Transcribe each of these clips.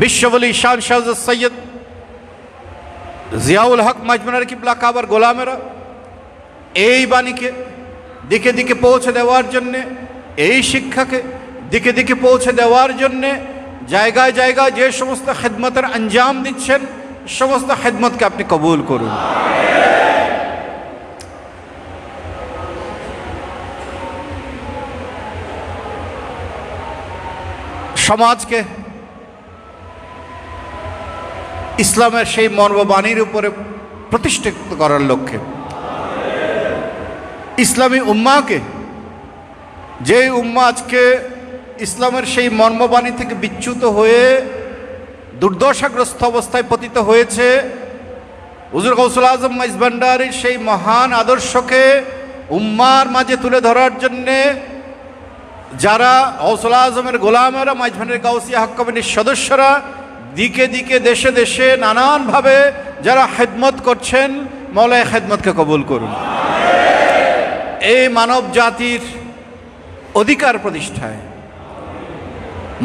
বিশ্ববলি শাহ শাহ সৈয়দ জিয়াউল হক মাজমানের কিবলা কাবার গোলামেরা এই বাণীকে দিকে দিকে পৌঁছে দেওয়ার জন্যে, এই শিক্ষাকে দিকে দিকে পৌঁছে দেওয়ার জন্যে জায়গায় জায়গায় যে সমস্ত খেদমতের আঞ্জাম দিচ্ছেন, সমস্ত খেদমতকে আপনি কবুল করুন। সমাজকে ইসলামের সেই মর্মবাণীর উপরে প্রতিষ্ঠিত করার লক্ষ্যে। ইসলামী উম্মাকে যে উম্মা আজকে ইসলামের সেই মর্মবাণী থেকে বিচ্যুত হয়ে দুর্দশাগ্রস্ত অবস্থায় পতিত হয়েছে, হুজুর গৌসুল আজম মাইজ ভান্ডারির সেই মহান আদর্শকে উম্মার মাঝে তুলে ধরার জন্যে যারা গৌসুল আজমের গোলামেরা মাইজ ভান্ডারি গাউসিয়া হক কমিটির সদস্যরা দিকে দিকে, দেশে দেশে নানানভাবে যারা খেদমত করছেন মৌলায় খেদমতকে কবুল করুন। এই মানব জাতির অধিকার প্রতিষ্ঠায়,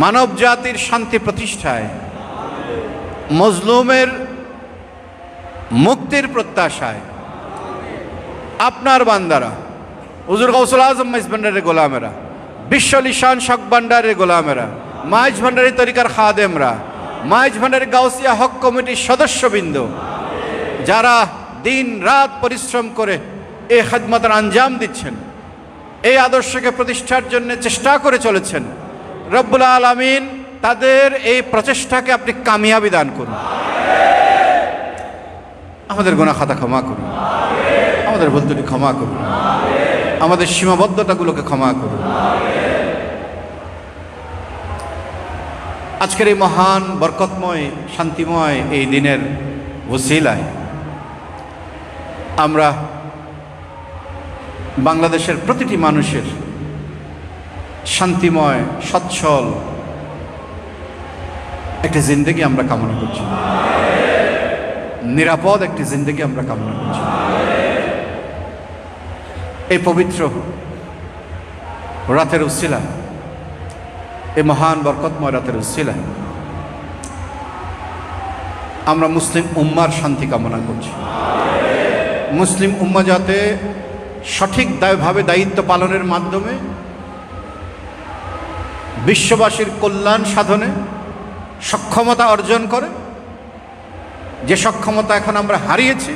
মানব জাতির শান্তি প্রতিষ্ঠায়, মজলুমের মুক্তির প্রত্যাশায়, আপনার বান্দারা, হুজুর গৌসুল আজম, মাইজ ভান্ডারের গোলামেরা, বিশ্ব লিশান শক ভান্ডারের গোলামেরা, মাইজ ভান্ডারি তরিকার খাদেমরা মাইজ ভান্ডারি গাউসিয়া হক কমিটির সদস্যবৃন্দ, যারা দিন রাত পরিশ্রম করে এই খেদমতের আঞ্জাম দিচ্ছেন এই আদর্শকে প্রতিষ্ঠার জন্য চেষ্টা করে চলেছেন, রব্বুল আলমিন তাদের এই প্রচেষ্টাকে আপনি কামিয়াবি দান করুন। আমাদের গোনা খাতা ক্ষমা করুন। আমাদের ভুলতুটি ক্ষমা করুন। আমাদের সীমাবদ্ধতাগুলোকে ক্ষমা করুন। আজকের এই মহান, বরকতময়, শান্তিময় এই দিনের ওসিলায় আমরা বাংলাদেশের প্রতিটি মানুষের শান্তিময়, সচ্ছল একটি জিন্দগি আমরা কামনা করছি। নিরাপদ একটি জিন্দগি আমরা কামনা করছি। এই পবিত্র রাতের উসিলা এই মহান বরকতময় রাতের উসিলা আমরা মুসলিম উম্মার শান্তি কামনা করছি। মুসলিম উম্মা যাতে সঠিক দায়ভাবে দায়িত্ব পালনের মাধ্যমে বিশ্ববাসীর কল্যাণ সাধনে সক্ষমতা অর্জন করে। যে সক্ষমতা এখন আমরা হারিয়েছি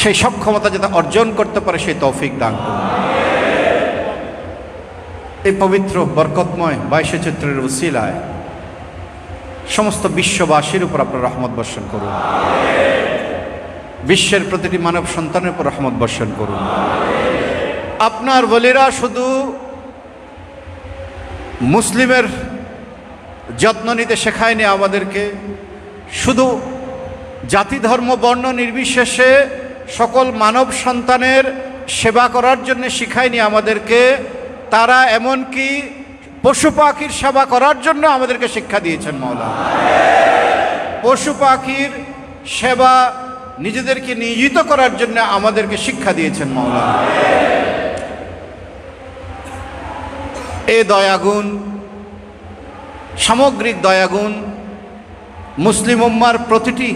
সেই সক্ষমতা যাতে অর্জন করতে পারে, সেই তৌফিক দান করুন। এই পবিত্র, বরকতময় বাইশে চিত্রের উসিলায় সমস্ত বিশ্ববাসীর উপর আপনার রহমত বর্ষণ করুন। বিশ্বের প্রতিটি মানব সন্তানের উপর রহমত বর্ষণ করুন। আপনার বলিরা শুধু মুসলিমের যত্ন নিতে শেখায়নি আমাদেরকে, শুধু জাতি ধর্ম বর্ণ নির্বিশেষে সকল মানব সন্তানের সেবা করার জন্য শিখায়নি আমাদেরকে। তারা এমনকি পশু পাখির সেবা করার জন্য আমাদেরকে শিক্ষা দিয়েছেন মৌলা পশু পাখির সেবা নিজেদেরকে নিয়োজিত করার জন্য আমাদেরকে শিক্ষা দিয়েছেন মৌলা এ দয়াগুণ, সামগ্রিক দয়াগুণ, মুসলিম উম্মার প্রতিটি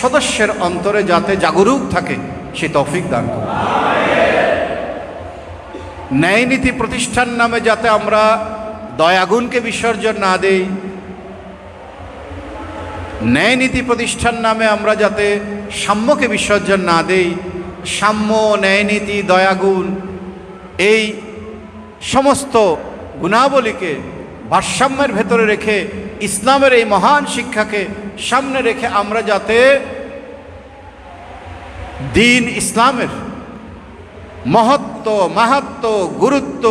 সদস্যের অন্তরে যাতে জাগরুক থাকে, সে তৌফিক দান করুন। ন্যায় নীতি প্রতিষ্ঠান নামে যাতে আমরা দয়াগুণকে বিসর্জন না দেই ন্যায় নীতি প্রতিষ্ঠান নামে আমরা যাতে সাম্যকে বিসর্জন না দেই, সাম্য ন্যায় নীতি দয়াগুণ, এই সমস্ত গুণাবলীকে ভারসাম্যের ভেতরে রেখে ইসলামের এই মহান শিক্ষাকে সামনে রেখে আমরা যাতে দিন ইসলামের মহত্ব, মাহাত্ম, গুরুত্ব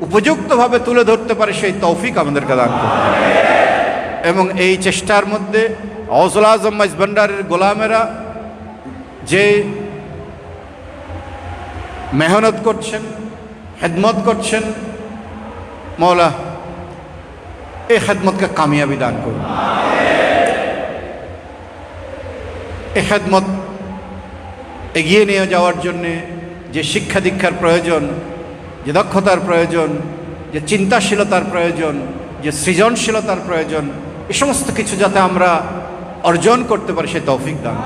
উপযুক্তভাবে তুলে ধরতে পারে সেই তৌফিক আমাদেরকে দান এবং এই চেষ্টার মধ্যে অজল আজম ভান্ডারের গোলামেরা যে মেহনত করছেন হেদমত করছেন, মৌলা এই খেদমতকে কামিয়াবি দান করুন এই খেদমত এগিয়ে নিয়ে যাওয়ার জন্যে যে শিক্ষা দীক্ষার প্রয়োজন, যে দক্ষতার প্রয়োজন, যে চিন্তাশীলতার প্রয়োজন, যে সৃজনশীলতার প্রয়োজন, এ সমস্ত কিছু যাতে আমরা অর্জন করতে পারি, সে তৌফিক দান।